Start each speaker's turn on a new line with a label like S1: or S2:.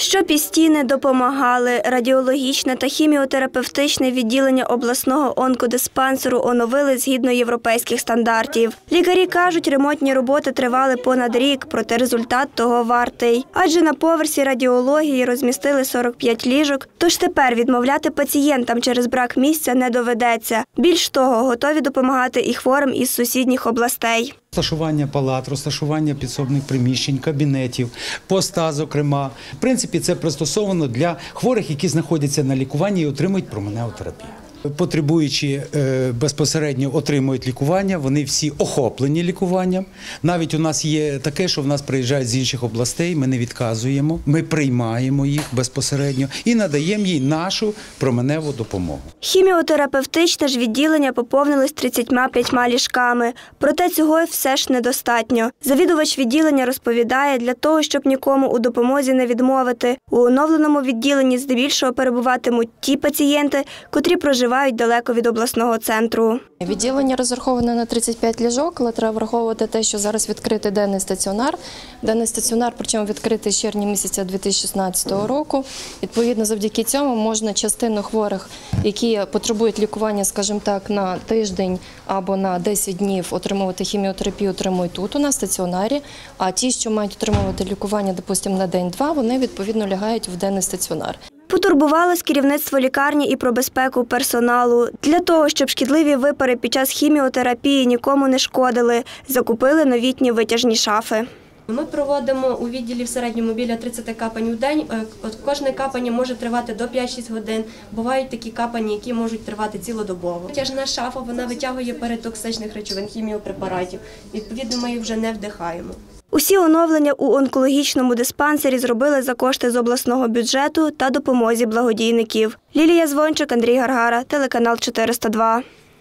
S1: Щоб і стіни допомагали, радіологічне та хіміотерапевтичне відділення обласного онкодиспансеру оновили згідно європейських стандартів. Лікарі кажуть, ремонтні роботи тривали понад рік, проте результат того вартий. Адже на поверсі радіології розмістили 45 ліжок, тож тепер відмовляти пацієнтам через брак місця не доведеться. Більш того, готові допомагати і хворим із сусідніх областей.
S2: Розташування палат, розташування підсобних приміщень, кабінетів, поста, зокрема. В принципі, це пристосовано для хворих, які знаходяться на лікуванні і отримують променеву терапію. Потребуючі е, безпосередньо отримують лікування, вони всі охоплені лікуванням. Навіть у нас є таке, що в нас приїжджають з інших областей. Ми не відказуємо, ми приймаємо їх безпосередньо і надаємо їй нашу променеву допомогу.
S1: Хіміотерапевтичне ж відділення поповнилось 35 ліжками. Проте цього все ж недостатньо. Завідувач відділення розповідає, для того, щоб нікому у допомозі не відмовити. У оновленому відділенні здебільшого перебуватимуть ті пацієнти, котрі проживають далеко від обласного центру.
S3: Відділення розраховане на 35 ліжок, але треба враховувати те, що зараз відкритий денний стаціонар. Денний стаціонар, причому відкритий з червня місяця 2016 року. Відповідно, завдяки цьому можна частину хворих, які потребують лікування, скажімо так, на тиждень або на 10 днів отримувати хіміотерапію, отримують тут у нас стаціонарі. А ті, що мають отримувати лікування, допустимо, на день-два, вони відповідно лягають в денний стаціонар.
S1: Потурбувалось керівництво лікарні і про безпеку персоналу. Для того, щоб шкідливі випари під час хіміотерапії нікому не шкодили, закупили новітні витяжні шафи.
S4: Ми проводимо у відділі в середньому біля 30 капань у день. Е, кожне капання може тривати до 5-6 годин. Бувають такі капані, які можуть тривати цілодобово. Витяжна шафа вона витягує перетоксичних речовин хіміопрепаратів. Відповідно, ми їх вже не вдихаємо.
S1: Усі оновлення у онкологічному диспансері зробили за кошти з обласного бюджету та допомозі благодійників. Лілія Звончик, Андрій Гаргара, телеканал 402.